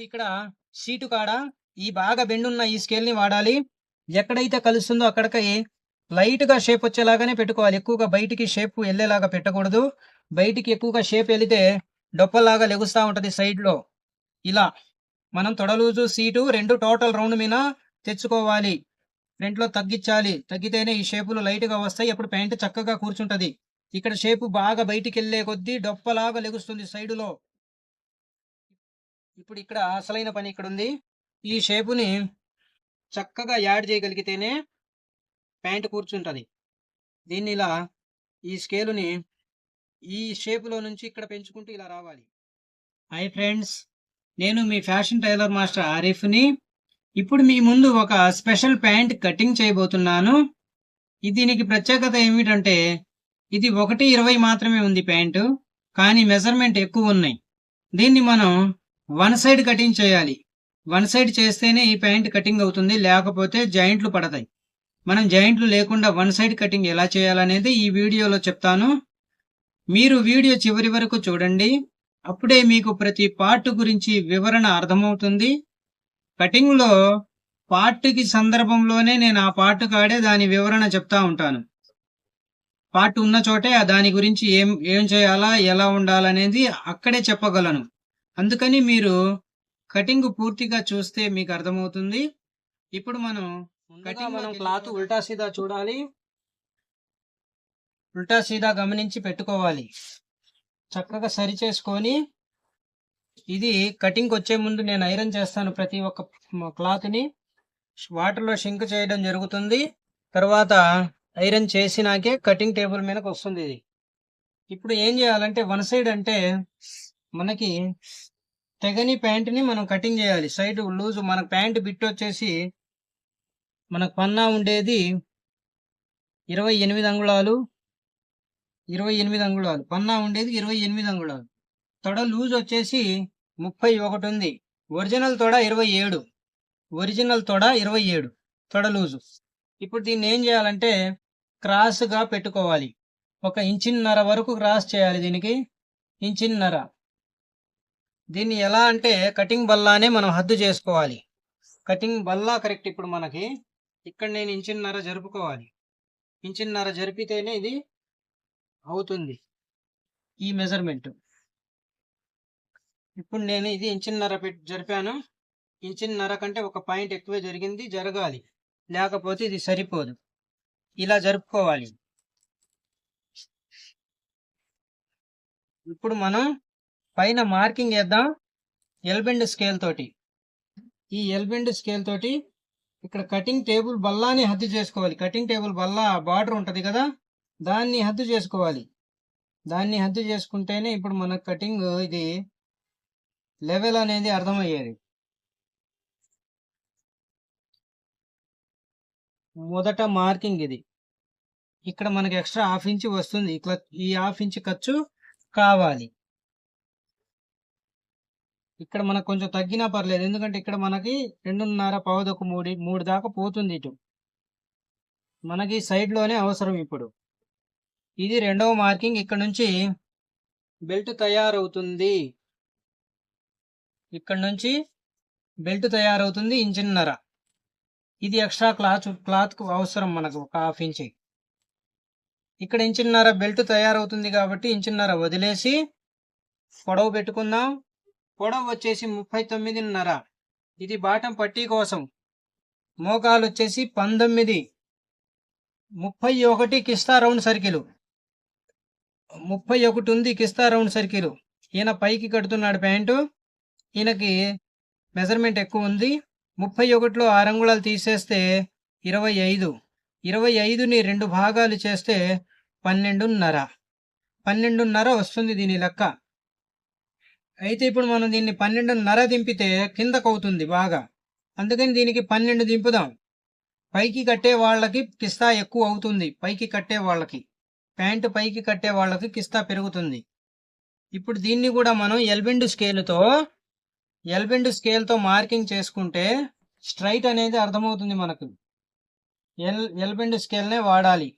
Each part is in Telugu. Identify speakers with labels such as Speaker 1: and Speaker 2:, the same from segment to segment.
Speaker 1: ఇప్పుడు ఇక్కడ సీటు కాడ? ఈ బాగా బెండున్న ఈ స్కేల్ని వాడాలి. ఎక్కడైతే కలుస్తుందో అక్కడికి లైట్గా షేప్ వచ్చేలాగానే పెట్టుకోవాలి. ఎక్కువగా బయటికి షేప్ వెళ్ళేలాగా పెట్టకూడదు. బయటికి ఎక్కువగా షేప్ వెళితే డొప్పలాగా లెగుస్తా ఉంటది సైడ్లో ఇలా మనం తొడలూజు సీటు రెండు టోటల్ రౌండ్ మీద తెచ్చుకోవాలి. ఫ్రంట్లో తగ్గించాలి. తగ్గితేనే ఈ షేపులు లైట్గా వస్తాయి. అప్పుడు ప్యాంట్ చక్కగా కూర్చుంటది. ఇక్కడ షేపు బాగా బయటికి వెళ్ళే కొద్దీ డొప్పలాగా లెగుస్తుంది సైడ్లో ఇప్పుడు ఇక్కడ అసలైన పని ఇక్కడ ఉంది ఈ షేపుని చక్కగా యాడ్ చేయగలిగితేనే ప్యాంట్ కూర్చుంటుంది. దీన్ని ఇలా ఈ స్కేలుని ఈ షేపులో నుంచి ఇక్కడ పెంచుకుంటూ ఇలా రావాలి. హాయ్ ఫ్రెండ్స్ నేను మీ ఫ్యాషన్ టైలర్ మాస్టర్ ఆరిఫ్ని. ఇప్పుడు మీ ముందు ఒక స్పెషల్ ప్యాంట్ కటింగ్ చేయబోతున్నాను. దీనికి ప్రత్యేకత ఏమిటంటే ఇది ఒకటి ఇరవై మాత్రమే ఉంది ప్యాంటు కానీ మెజర్మెంట్ ఎక్కువ ఉన్నాయి. దీన్ని మనం వన్ సైడ్ కటింగ్ చేయాలి. వన్ సైడ్ చేస్తేనే ఈ ప్యాంట్ కటింగ్ అవుతుంది లేకపోతే జాయింట్లు పడతాయి. మనం జాయింట్లు లేకుండా వన్ సైడ్ కటింగ్ ఎలా చేయాలనేది ఈ వీడియోలో చెప్తాను. మీరు వీడియో చివరి వరకు చూడండి. అప్పుడే మీకు ప్రతి పార్ట్ గురించి వివరణ అర్థమవుతుంది. కటింగ్లో పార్ట్కి సందర్భంలోనే నేను ఆ పార్ట్ కాడే దాని వివరణ చెప్తా ఉంటాను. పార్ట్ ఉన్న చోటే దాని గురించి ఏం ఏం చేయాలా ఎలా ఉండాలనేది అక్కడే చెప్పగలను. అందుకని మీరు కటింగ్ పూర్తిగా చూస్తే మీకు అర్థమవుతుంది. ఇప్పుడు మనం కటింగ్ మనం క్లాత్ ఉల్టా సీదా చూడాలి. ఉల్టా సీదా గమనించి పెట్టుకోవాలి. చక్కగా సరి చేసుకొని ఇది కటింగ్ వచ్చే ముందు నేను ఐరన్ చేస్తాను ప్రతి ఒక్క క్లాత్ని వాటర్లో షింక్ చేయడం జరుగుతుంది. తర్వాత ఐరన్ చేసినాకే కటింగ్ టేబుల్ మీదకి వస్తుంది ఇది. ఇప్పుడు ఏం చేయాలంటే వన్ సైడ్ అంటే మనకి తెగని ప్యాంటుని మనం కటింగ్ చేయాలి. సైడ్ లూజ్ మన ప్యాంట్ బిట్ వచ్చేసి మనకు పన్నా ఉండేది ఇరవై ఎనిమిది అంగుళాలు ఇరవై ఎనిమిది అంగుళాలు. పన్నా ఉండేది ఇరవై ఎనిమిది అంగుళాలు. తొడ లూజ్ వచ్చేసి ముప్పై ఒకటి ఉంది. ఒరిజినల్ తొడ ఇరవై ఏడు. ఒరిజినల్ తొడ ఇరవై ఏడు. తొడ లూజు. ఇప్పుడు దీన్ని ఏం చేయాలంటే క్రాస్గా పెట్టుకోవాలి. ఒక ఇంచిన్నర వరకు క్రాస్ చేయాలి దీనికి. ఇంచిన్నర. దీన్ని ఎలా అంటే కటింగ్ బల్లానే మనం హద్దు చేసుకోవాలి. కటింగ్ బల్లా కరెక్ట్ ఇప్పుడు మనకి ఇక్కడ నేను ఇంచిన్నర జరుపుకోవాలి. ఇంచిన్నర జరిపితేనే ఇది అవుతుంది. ఈ మెజర్మెంట్ ఇప్పుడు నేను ఇది ఇంచిన్నర పెట్టి జరిపాను. ఇంచిన్నర కంటే ఒక పాయింట్ ఎక్కువే జరిగింది జరగాలి. లేకపోతే ఇది సరిపోదు. ఇలా జరుపుకోవాలి. ఇప్పుడు మనం పైన మార్కింగ్ వేద్దాం. ఎల్బెండ్ స్కేల్ తోటి. ఈ ఎల్బెండ్ స్కేల్ తోటి ఇక్కడ కటింగ్ టేబుల్ బల్లాని హద్దు చేసుకోవాలి. కటింగ్ టేబుల్ బల్లా బార్డర్ ఉంటుంది కదా? దాన్ని హద్దు చేసుకోవాలి. దాన్ని హద్దు చేసుకుంటేనే ఇప్పుడు మన కటింగ్ ఇది లెవెల్ అనేది అర్థమయ్యేది. మొదట మార్కింగ్ ఇది. ఇక్కడ మనకి ఎక్స్ట్రా హాఫ్ ఇంచ్ వస్తుంది. ఈ హాఫ్ ఇంచ్ ఖర్చు కావాలి. ఇక్కడ మనకు కొంచెం తగ్గినా పర్లేదు. ఎందుకంటే ఇక్కడ మనకి రెండున్నర పావుదొక మూడు మూడు దాకా పోతుంది ఇటు. మనకి సైడ్లోనే అవసరం ఇప్పుడు. ఇది రెండవ మార్కింగ్. ఇక్కడ నుంచి బెల్ట్ తయారవుతుంది. ఇక్కడ నుంచి బెల్ట్ తయారవుతుంది ఇంచిన్నర. ఇది ఎక్స్ట్రా క్లాత్ క్లాత్కు అవసరం మనకు ఒక హాఫ్ ఇంచ్. ఇక్కడ ఇంచిన్నర బెల్ట్ తయారవుతుంది కాబట్టి ఇంచిన్నర వదిలేసి పొడవు పెట్టుకుందాం. పొడవు వచ్చేసి ముప్పై తొమ్మిదిన్నర. ఇది బాటం పట్టీ కోసం. మోకాలు వచ్చేసి పంతొమ్మిది. ముప్పై ఒకటి కిస్తా రౌండ్ సర్కిల్. ముప్పై ఒకటి ఉంది కిస్తా రౌండ్ సర్కిల్. ఈయన పైకి కడుతున్నాడు ప్యాంటు. ఈయనకి మెజర్మెంట్ ఎక్కువ ఉంది. ముప్పై ఒకటిలో ఆరంగుళాలు తీసేస్తే ఇరవై ఐదు. ఇరవై ఐదుని రెండు భాగాలు చేస్తే పన్నెండున్నర. పన్నెండున్నర వస్తుంది దీని లెక్క. అయితే ఇప్పుడు మనం దీన్ని పన్నెండున్నర దింపితే కిందకు అవుతుంది బాగా. అందుకని దీనికి పన్నెండు దింపుదాం. పైకి కట్టే వాళ్ళకి కిస్తా ఎక్కువ అవుతుంది. పైకి కట్టే వాళ్ళకి. ప్యాంటు పైకి కట్టే వాళ్ళకి కిస్తా పెరుగుతుంది. ఇప్పుడు దీన్ని కూడా మనం ఎల్బెండు స్కేలుతో ఎల్బెండు స్కేల్తో మార్కింగ్ చేసుకుంటే స్ట్రైట్ అనేది అర్థమవుతుంది మనకు. ఎల్ ఎల్బెండు స్కేల్నే వాడాలి.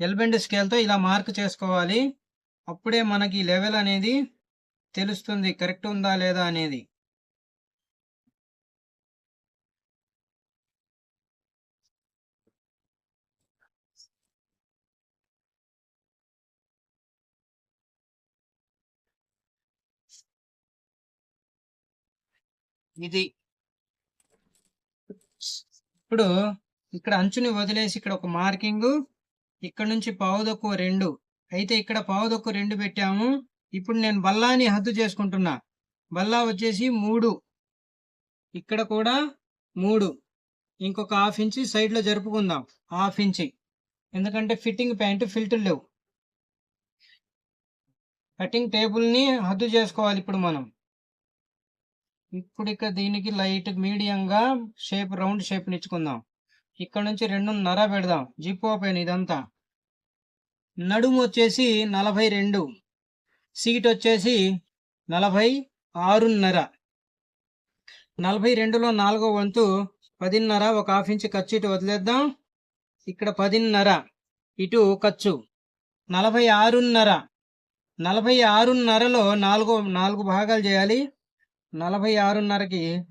Speaker 1: ఎల్బెండ్ స్కేల్తో ఇలా మార్క్ చేసుకోవాలి. అప్పుడే మనకి లెవెల్ అనేది తెలుస్తుంది. కరెక్ట్ ఉందా లేదా అనేది. ఇది. ఇప్పుడు ఇక్కడ అంచుని వదిలేసి ఇక్కడ ఒక మార్కింగ్. ఇక్కడ నుంచి పావుదొక్కు రెండు. అయితే ఇక్కడ పావుదొక్కు రెండు పెట్టాము. ఇప్పుడు నేను బల్లాని హద్దు చేసుకుంటున్నా. బల్లా వచ్చేసి మూడు. ఇక్కడ కూడా మూడు. ఇంకొక హాఫ్ ఇంచి సైడ్లో జరుపుకుందాం. Half inch. ఎందుకంటే ఫిట్టింగ్ ప్యాంట్ ఫిల్టర్ లేవు. కటింగ్ టేబుల్ని హద్దు చేసుకోవాలి ఇప్పుడు మనం. ఇప్పుడు ఇక్కడ దీనికి లైట్ మీడియంగా షేప్ రౌండ్ షేప్ ఇచ్చుకుందాం. ఇక్కడ నుంచి రెండున్నర పెడదాం. జిప్ ఓపెన్ ఇదంతా. నడుము వచ్చేసి నలభై రెండు. సీట్ వచ్చేసి నలభై ఆరున్నర. నలభై రెండులో నాలుగో వంతు పదిన్నర ఒక హాఫ్ ఇంచ్ ఖర్చు ఇటు వదిలేద్దాం. ఇక్కడ పదిన్నర. ఇటు ఖర్చు. నలభై ఆరున్నర. నలభై ఆరున్నరలో నాలుగో నాలుగు భాగాలు చేయాలి. నలభై ఆరున్నరకి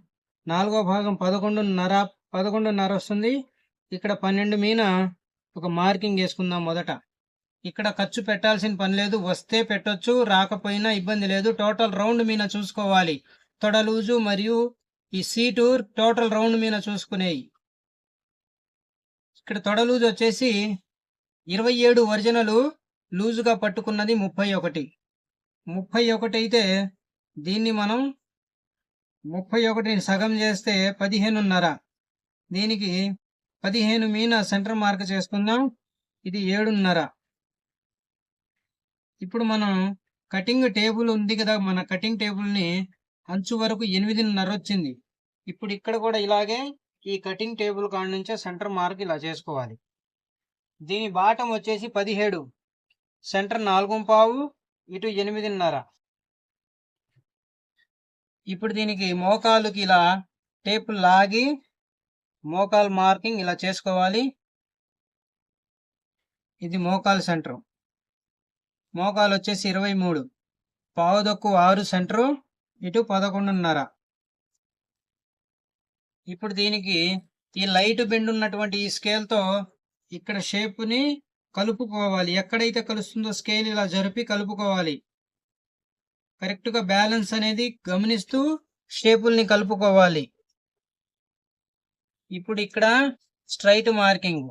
Speaker 1: నాలుగో భాగం పదకొండున్నర పదకొండున్నర వస్తుంది. ఇక్కడ పన్నెండు మీన ఒక మార్కింగ్ వేసుకుందాం మొదట. ఇక్కడ ఖర్చు పెట్టాల్సిన పని లేదు వస్తే పెట్టొచ్చు రాకపోయినా ఇబ్బంది లేదు. టోటల్ రౌండ్ మీద చూసుకోవాలి. తొడలూజు మరియు ఈ సీటు టోటల్ రౌండ్ మీద చూసుకునేవి ఇక్కడ తొడలూజు వచ్చేసి ఇరవై ఏడు ఒరిజినలు లూజుగా పట్టుకున్నది ముప్పై ఒకటి. ముప్పై ఒకటి అయితే దీన్ని మనం ముప్పై ఒకటిని సగం చేస్తే పదిహేనున్నర. దీనికి పదిహేను మీన సెంటర్ మార్క్ చేసుకుందాం. ఇది ఏడున్నర. ఇప్పుడు మనం కటింగ్ టేబుల్ ఉంది కదా మన కటింగ్ టేబుల్ని అంచు వరకు ఎనిమిదిన్నర వచ్చింది. ఇప్పుడు ఇక్కడ కూడా ఇలాగే ఈ కటింగ్ టేబుల్ కాడ నుంచే సెంటర్ మార్క్ ఇలా చేసుకోవాలి. దీని బాటం వచ్చేసి పదిహేడు. సెంటర్ నాలుగు పావు ఇటు ఎనిమిదిన్నర. ఇప్పుడు దీనికి మోకాలుకి ఇలా టేపు లాగి మోకాల్ మార్కింగ్ ఇలా చేసుకోవాలి. ఇది మోకాల్ సెంటర్. మోకాలు వచ్చేసి ఇరవై మూడు. పావుదొక్కు ఆరు సెంటరు. ఇటు పదకొండున్నర. ఇప్పుడు దీనికి ఈ లైట్ బెండ్ ఉన్నటువంటి ఈ స్కేల్తో ఇక్కడ షేప్ని కలుపుకోవాలి. ఎక్కడైతే కలుస్తుందో స్కేల్ ఇలా జరిపి కలుపుకోవాలి. కరెక్ట్గా బ్యాలెన్స్ అనేది గమనిస్తూ షేపుల్ని కలుపుకోవాలి. ఇప్పుడు ఇక్కడ స్ట్రైట్ మార్కింగ్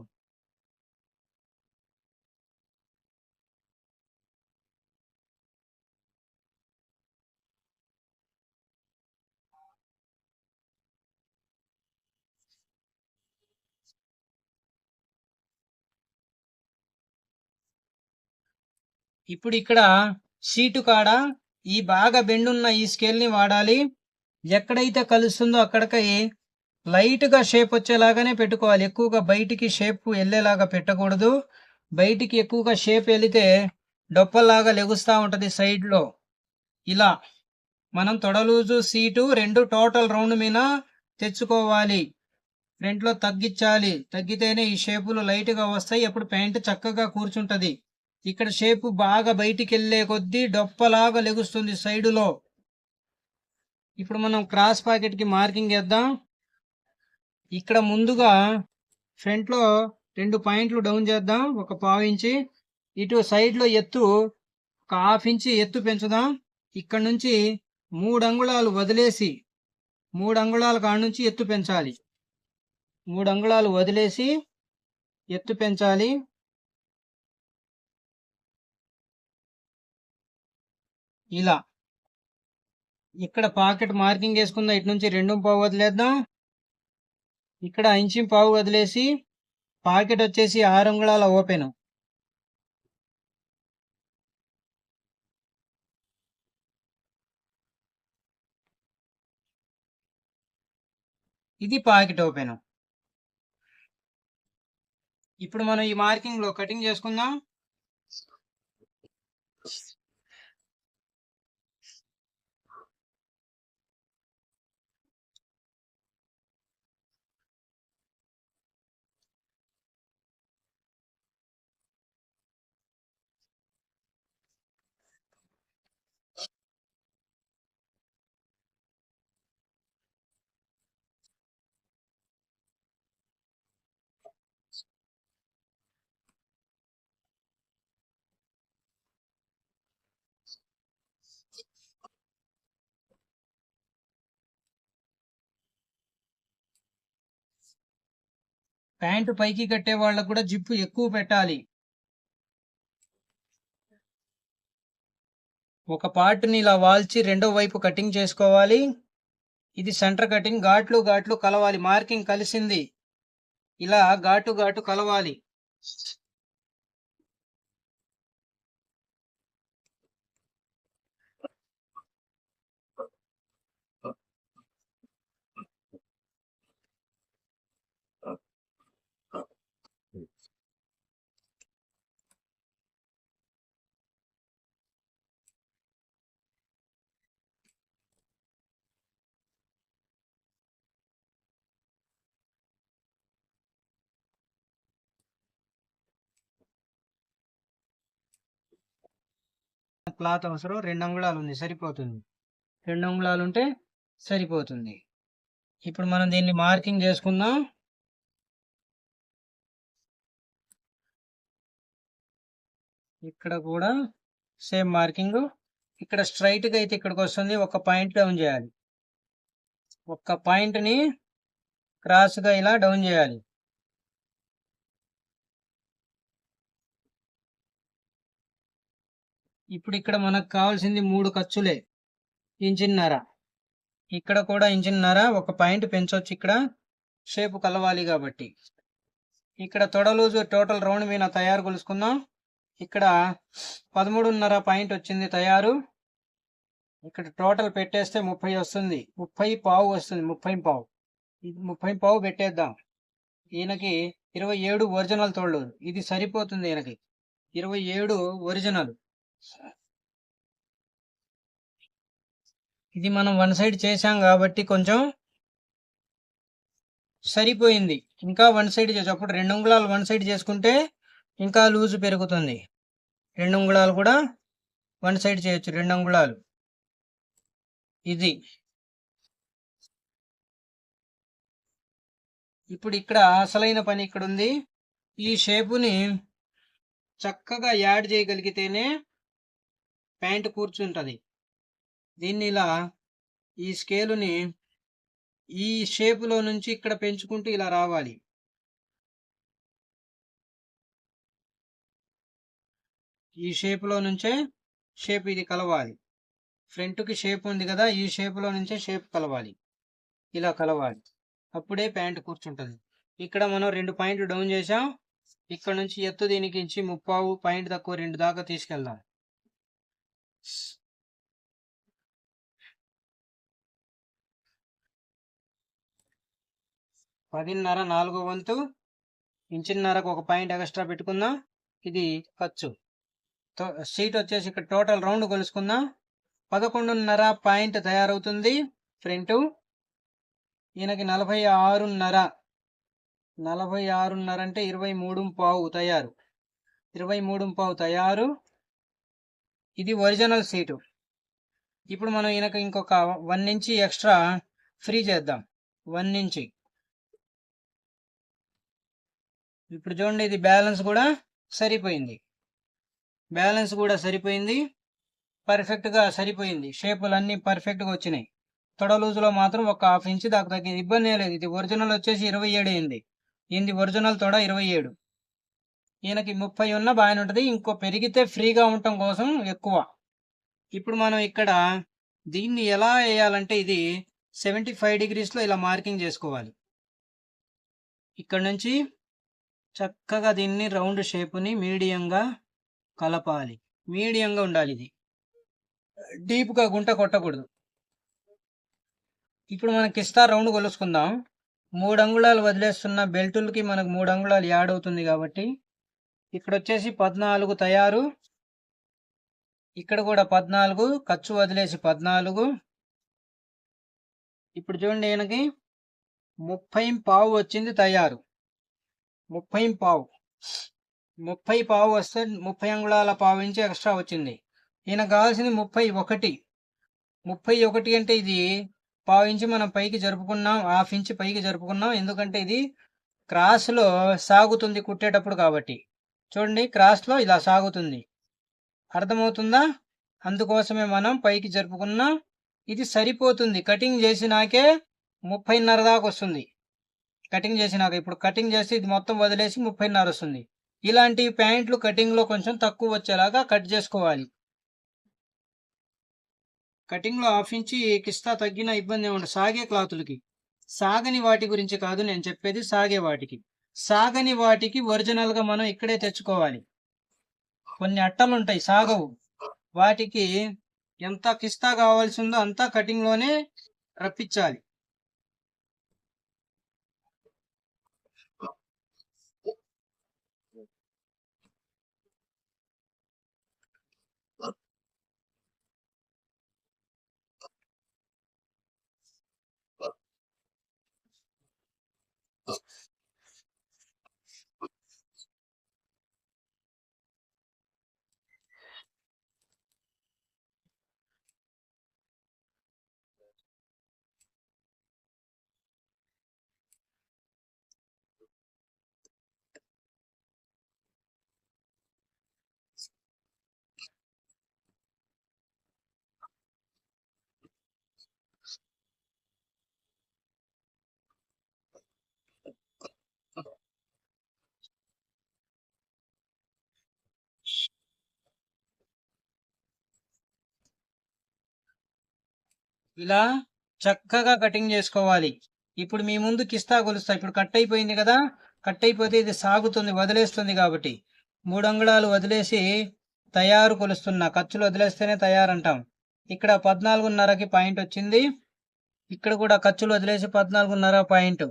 Speaker 1: ఇప్పుడు ఇక్కడ సీటు కాడ ఈ బాగా బెండున్న ఈ స్కేల్ని వాడాలి. ఎక్కడైతే కలుస్తుందో అక్కడికి లైట్గా షేప్ వచ్చేలాగానే పెట్టుకోవాలి. ఎక్కువగా బయటికి షేప్ వెళ్ళేలాగా పెట్టకూడదు. బయటికి ఎక్కువగా షేప్ వెళితే డొప్పల్లాగా లెగుస్తూ ఉంటుంది సైడ్లో. ఇలా మనం తొడలూజు సీటు రెండు టోటల్ రౌండ్ మీద తెచ్చుకోవాలి. ఫ్రంట్లో తగ్గించాలి. తగ్గితేనే ఈ షేపులు లైట్గా వస్తాయి. అప్పుడు ప్యాంటు చక్కగా కూర్చుంటుంది. ఇక్కడ షేపు బాగా బయటికి వెళ్ళే కొద్దీ డొప్పలాగా లెగుస్తుంది సైడులో. ఇప్పుడు మనం క్రాస్ పాకెట్కి మార్కింగ్ వేద్దాం. ఇక్కడ ముందుగా ఫ్రంట్లో రెండు పాయింట్లు డౌన్ చేద్దాం. ఒక పావు ఇంచి. ఇటు సైడ్లో ఎత్తు ఒక హాఫ్ ఇంచి ఎత్తు పెంచుదాం. ఇక్కడ నుంచి మూడు అంగుళాలు వదిలేసి మూడు అంగుళాల కాడ నుంచి ఎత్తు పెంచాలి. మూడు అంగుళాలు వదిలేసి ఎత్తు పెంచాలి. ఇలా. ఇక్కడ పాకెట్ మార్కింగ్ వేసుకుందాం. ఇటు నుంచి రెండు పావు వదిలేద్దాం. ఇక్కడ ఇంచి పావు వదిలేసి పాకెట్ వచ్చేసి ఆరు అంగుళాల ఓపెన్. ఇది పాకెట్ ఓపెన్. ఇప్పుడు మనం ఈ మార్కింగ్లో కటింగ్ చేసుకుందాం. ప్యాంటు పైకి కట్టే వాళ్ళకు కూడా జిప్పు ఎక్కువ పెట్టాలి. ఒక పార్ట్ని ఇలా వాల్చి రెండో వైపు కటింగ్ చేసుకోవాలి. ఇది సెంటర్ కటింగ్ ఘాట్లు ఘాట్లు కలవాలి. మార్కింగ్ కలిసింది. ఇలా ఘాటు ఘాటు కలవాలి. క్లాత్ అవసరం రెండు అంగుళాలు ఉంది సరిపోతుంది. రెండు అంగుళాలు ఉంటే సరిపోతుంది. ఇప్పుడు మనం దీన్ని మార్కింగ్ చేసుకుందాం. ఇక్కడ కూడా సేమ్ మార్కింగ్. ఇక్కడ స్ట్రైట్గా అయితే ఇక్కడికి వస్తుంది ఒక పాయింట్ డౌన్ చేయాలి. ఒక్క పాయింట్ని క్రాస్గా ఇలా డౌన్ చేయాలి. ఇప్పుడు ఇక్కడ మనకు కావాల్సింది మూడు ఖర్చులే. ఇంచిన్నర ఇక్కడ కూడా ఇంచిన్నర ఒక పాయింట్ పెంచవచ్చు ఇక్కడ. షేప్ కలవాలి కాబట్టి. ఇక్కడ తొడలూజు టోటల్ రౌండ్ మీద తయారు కొలుసుకుందాం. ఇక్కడ పదమూడున్నర పాయింట్ వచ్చింది తయారు. ఇక్కడ టోటల్ పెట్టేస్తే ముప్పై వస్తుంది. ముప్పై పావు వస్తుంది. ముప్పై పావు. ఇది ముప్పై పావు పెట్టేద్దాం. ఈయనకి ఇరవై ఏడు ఒరిజినల్ తోళ్ళు ఇది సరిపోతుంది ఈయనకి. ఇరవై ఏడు ఒరిజినల్. ఇది మనం వన్ సైడ్ చేసాం కాబట్టి కొంచెం సరిపోయింది. ఇంకా వన్ సైడ్ చేసి అప్పుడు రెండు ఉంగుళాలు వన్ సైడ్ చేసుకుంటే ఇంకా లూజు పెరుగుతుంది. రెండు ఉంగుళాలు కూడా వన్ సైడ్ చేయొచ్చు రెండు అంగుళాలు. ఇది. ఇప్పుడు ఇక్కడ అసలైన పని ఇక్కడ ఉంది ఈ షేపుని చక్కగా యాడ్ చేయగలిగితేనే ప్యాంట్ కూర్చుంటుంది. దీన్ని ఇలా ఈ స్కేలుని ఈ షేపులో నుంచి ఇక్కడ పెంచుకుంటూ ఇలా రావాలి. ఈ షేపులో నుంచే షేప్ ఇది కలవాలి. ఫ్రంట్కి షేప్ ఉంది కదా ఈ షేపులో నుంచే షేప్ కలవాలి. ఇలా కలవాలి. అప్పుడే ప్యాంట్ కూర్చుంటుంది. ఇక్కడ మనం రెండు పాయింట్లు డౌన్ చేసాం ఇక్కడ నుంచి ఎత్తు దీనికి ఇచ్చి ముప్పావు పాయింట్ తక్కువ రెండు దాకా తీసుకెళ్దాం. పదిన్నర నాలుగో వంతు. ఇంచున్నరకు ఒక పాయింట్ ఎక్స్ట్రా పెట్టుకుందాం. ఇది ఖర్చు. సీట్ వచ్చేసి ఇక్కడ టోటల్ రౌండ్ కొలుసుకుందాం. పదకొండున్నర పాయింట్ తయారవుతుంది. ఫ్రంట్. ఈయనకి నలభై ఆరున్నర. నలభై ఆరున్నర అంటే ఇరవై మూడు పావు తయారు. ఇరవై మూడు పావు తయారు. ఇది ఒరిజినల్ సీటు. ఇప్పుడు మనం ఈయనక ఇంకొక వన్ ఇంచి ఎక్స్ట్రా ఫ్రీ చేద్దాం. One inch. ఇప్పుడు చూడండి ఇది బ్యాలెన్స్ కూడా సరిపోయింది. బ్యాలెన్స్ కూడా సరిపోయింది. పర్ఫెక్ట్గా సరిపోయింది. షేపులు అన్నీ పర్ఫెక్ట్గా వచ్చినాయి. తొడ లూజులో మాత్రం ఒక హాఫ్ ఇంచ్ దాకా తగ్గింది. ఇబ్బంది లేదు. ఇది ఒరిజినల్ వచ్చేసి ఇరవై ఏడు అయింది. ఇది ఒరిజినల్ తొడ ఇరవై ఏడు. ఈయనకి ముప్పై ఉన్న బాగానే ఉంటుంది. ఇంకో పెరిగితే ఫ్రీగా ఉండటం కోసం ఎక్కువ. ఇప్పుడు మనం ఇక్కడ దీన్ని ఎలా వేయాలంటే ఇది సెవెంటీ ఫైవ్ డిగ్రీస్లో ఇలా మార్కింగ్ చేసుకోవాలి. ఇక్కడ నుంచి చక్కగా దీన్ని రౌండ్ షేప్ని మీడియంగా కలపాలి. మీడియంగా ఉండాలి ఇది. డీప్గా గుంట కొట్టకూడదు. ఇప్పుడు మనం కిస్తా రౌండ్ కొలుసుకుందాం. మూడు అంగుళాలు వదిలేస్తున్న బెల్టులకి మనకు మూడు అంగుళాలు యాడ్ అవుతుంది కాబట్టి ఇక్కడ వచ్చేసి పద్నాలుగు తయారు. ఇక్కడ కూడా పద్నాలుగు ఖర్చు వదిలేసి పద్నాలుగు. ఇప్పుడు చూడండి ఈయనకి ముప్పై పావు వచ్చింది తయారు. ముప్పై పావు. ముప్పై పావు వస్తే ముప్పై అంగుళాల పావు ఇంచి ఎక్స్ట్రా వచ్చింది. ఈయన కావాల్సింది ముప్పై ఒకటి. ముప్పై ఒకటి అంటే ఇది పావు ఇంచి మనం పైకి జరుపుకున్నాం హాఫ్ ఇంచి పైకి జరుపుకున్నాం. ఎందుకంటే ఇది క్రాస్లో సాగుతుంది కుట్టేటప్పుడు కాబట్టి. చూడండి క్రాస్లో ఇలా సాగుతుంది. అర్థమవుతుందా? అందుకోసమే మనం పైకి జరుపుకున్నాం ఇది సరిపోతుంది. కటింగ్ చేసినాకే ముప్పైన్నర దాకా వస్తుంది. కటింగ్ చేసినాక ఇప్పుడు కటింగ్ చేసి ఇది మొత్తం వదిలేసి ముప్పైన్నర వస్తుంది. ఇలాంటి ప్యాంట్లు కటింగ్లో కొంచెం తక్కువ వచ్చేలాగా కట్ చేసుకోవాలి. కటింగ్లో హాఫ్ ఇంచి కిస్తా తగ్గిన ఇబ్బంది ఏమి సాగే క్లాతులకి. సాగని వాటి గురించి కాదు నేను చెప్పేది సాగే వాటికి. సాగని వాటికి ఒరిజినల్గా మనం ఇక్కడే తెచ్చుకోవాలి. కొన్ని అట్టలు ఉంటాయి సాగవు. వాటికి ఎంత కిస్తా కావాల్సిందో అంతా కటింగ్లోనే రప్పించాలి. ఇలా చక్కగా కటింగ్ చేసుకోవాలి. ఇప్పుడు మీ ముందు కిస్తా కొలుస్తా ఇప్పుడు కట్ అయిపోయింది కదా? కట్ అయిపోతే ఇది సాగుతుంది వదిలేస్తుంది కాబట్టి. మూడు అంగుళాలు వదిలేసి తయారు కొలుస్తున్నా. ఖర్చులు వదిలేస్తేనే తయారంటాం. ఇక్కడ పద్నాలుగున్నరకి పాయింట్ వచ్చింది. ఇక్కడ కూడా ఖర్చులు వదిలేసి పద్నాలుగున్నర పాయింట్.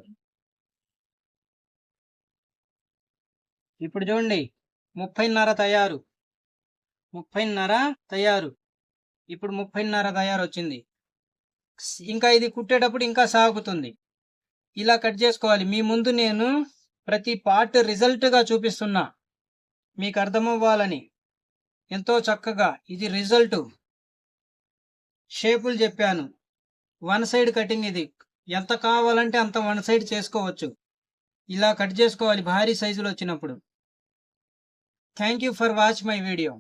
Speaker 1: ఇప్పుడు చూడండి ముప్పైన్నర తయారు. ముప్పైన్నర తయారు. ఇప్పుడు ముప్పైన్నర తయారు వచ్చింది ఇంకా ఇది కుట్టేటప్పుడు ఇంకా సాగుతుంది. ఇలా కట్ చేసుకోవాలి. మీ ముందు నేను ప్రతి పార్ట్ రిజల్ట్గా చూపిస్తున్నా. మీకు అర్థమవ్వాలని. ఎంతో చక్కగా ఇది రిజల్ట్. షేపులు చెప్పాను. వన్ సైడ్ కటింగ్ ఇది. ఎంత కావాలంటే అంత వన్ సైడ్ చేసుకోవచ్చు. ఇలా కట్ చేసుకోవాలి. భారీ సైజులో వచ్చినప్పుడు. Thank you for watch my video.